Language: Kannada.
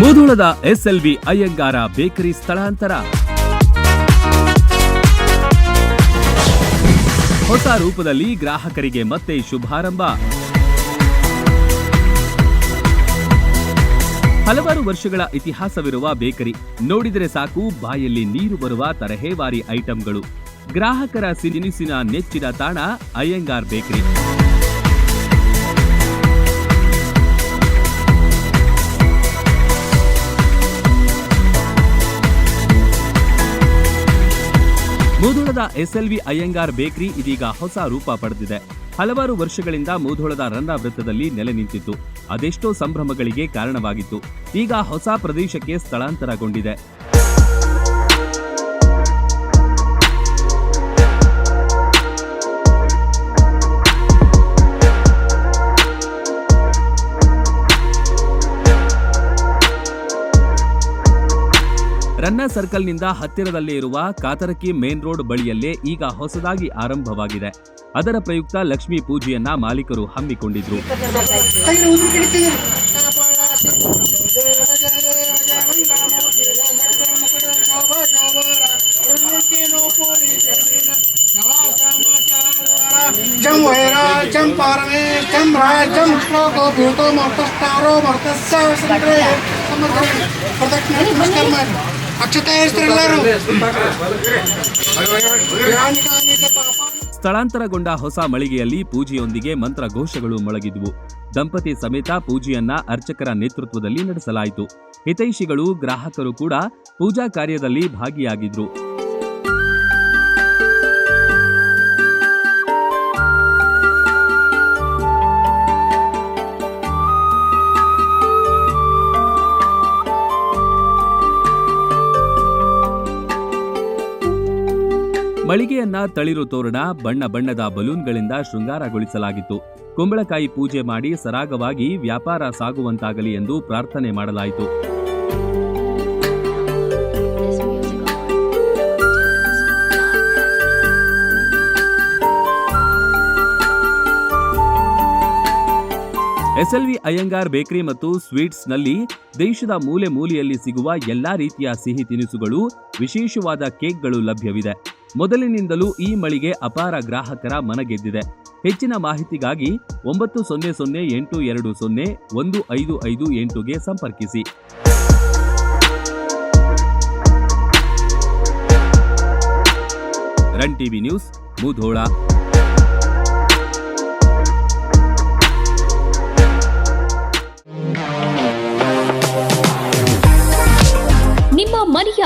ಮುಧೋಳದ ಎಸ್ಎಲ್ವಿ ಅಯ್ಯಂಗಾರ ಬೇಕರಿ ಸ್ಥಳಾಂತರ. ಹೊಸ ರೂಪದಲ್ಲಿ ಗ್ರಾಹಕರಿಗೆ ಮತ್ತೆ ಶುಭಾರಂಭ. ಹಲವಾರು ವರ್ಷಗಳ ಇತಿಹಾಸವಿರುವ ಬೇಕರಿ, ನೋಡಿದರೆ ಸಾಕು, ಬಾಯಲ್ಲಿ ನೀರು ಬರುವ ತರಹೇವಾರಿ ಐಟಂಗಳು. ಗ್ರಾಹಕರ ಸಿನಿಸಿನ ನೆಚ್ಚಿನ ತಾಣ ಅಯ್ಯಂಗಾರ್ ಬೇಕರಿ. ಮುಧೋಳದ ಎಸ್ಎಲ್ವಿ ಅಯ್ಯಂಗಾರ್ ಬೇಕರಿ ಇದೀಗ ಹೊಸ ರೂಪ ಪಡೆದಿದೆ. ಹಲವಾರು ವರ್ಷಗಳಿಂದ ಮೂಧೋಳದ ರನ್ನ ವೃತ್ತದಲ್ಲಿ ನೆಲೆ ನಿಂತಿತ್ತು. ಅದೆಷ್ಟೋ ಸಂಭ್ರಮಗಳಿಗೆ ಕಾರಣವಾಗಿತ್ತು. ಈಗ ಹೊಸ ಪ್ರದೇಶಕ್ಕೆ ಸ್ಥಳಾಂತರಗೊಂಡಿದೆ. ರನ್ನರ್ ಸರ್ಕಲ್ನಿಂದ ಹತ್ತಿರದಲ್ಲಿ ಇರುವ ಕಾತರಕಿ ಮೇನ್ ರೋಡ್ ಬಳಿಯಲ್ಲೇ ಈಗ ಹೊಸದಾಗಿ ಆರಂಭವಾಗಿದೆ. ಅದರ ಪ್ರಯುಕ್ತ ಲಕ್ಷ್ಮೀ ಪೂಜೆಯನ್ನ ಮಾಲೀಕರು ಹಮ್ಮಿಕೊಂಡಿದ್ರು. ಸ್ಥಳಾಂತರಗೊಂಡ ಹೊಸ ಮಳಿಗೆಯಲ್ಲಿ ಪೂಜೆಯೊಂದಿಗೆ ಮಂತ್ರ ಘೋಷಗಳು ಮೊಳಗಿದ್ವು. ದಂಪತಿ ಸಮೇತ ಪೂಜೆಯನ್ನ ಅರ್ಚಕರ ನೇತೃತ್ವದಲ್ಲಿ ನಡೆಸಲಾಯಿತು. ಹಿತೈಷಿಗಳು, ಗ್ರಾಹಕರು ಕೂಡ ಪೂಜಾ ಕಾರ್ಯದಲ್ಲಿ ಭಾಗಿಯಾಗಿದ್ರು. ಮಳಿಗೆಯನ್ನ ತಳಿರು ತೋರಣ ಬಣ್ಣ ಬಣ್ಣದ ಬಲೂನ್ಗಳಿಂದ ಶೃಂಗಾರಗೊಳಿಸಲಾಗಿತ್ತು ಕುಂಬಳಕಾಯಿ ಪೂಜೆ ಮಾಡಿ ಸರಾಗವಾಗಿ ವ್ಯಾಪಾರ ಸಾಗುವಂತಾಗಲಿ ಎಂದು ಪ್ರಾರ್ಥನೆ ಮಾಡಲಾಯಿತು. ಎಸ್ಎಲ್ವಿ ಅಯ್ಯಂಗಾರ್ ಬೇಕರಿ ಮತ್ತು ಸ್ವೀಟ್ಸ್ನಲ್ಲಿ ದೇಶದ ಮೂಲೆ ಮೂಲೆಯಲ್ಲಿ ಸಿಗುವ ಎಲ್ಲಾ ರೀತಿಯ ಸಿಹಿ ತಿನಿಸುಗಳು ವಿಶೇಷವಾದ ಕೇಕ್ಗಳು ಲಭ್ಯವಿದೆ ಮೊದಲಿನಿಂದಲೂ ಈ ಮಳಿಗೆ ಅಪಾರ ಗ್ರಾಹಕರ ಮನಗೆದ್ದಿದೆ. ಹೆಚ್ಚಿನ ಮಾಹಿತಿಗಾಗಿ ಒಂಬತ್ತು ಸೊನ್ನೆ ಸೊನ್ನೆ ಎಂಟು ಎರಡು ಸೊನ್ನೆ ಒಂದು ಐದು ಐದು ಎಂಟುಗೆ ಸಂಪರ್ಕಿಸಿ. Run TV news, Mudhol.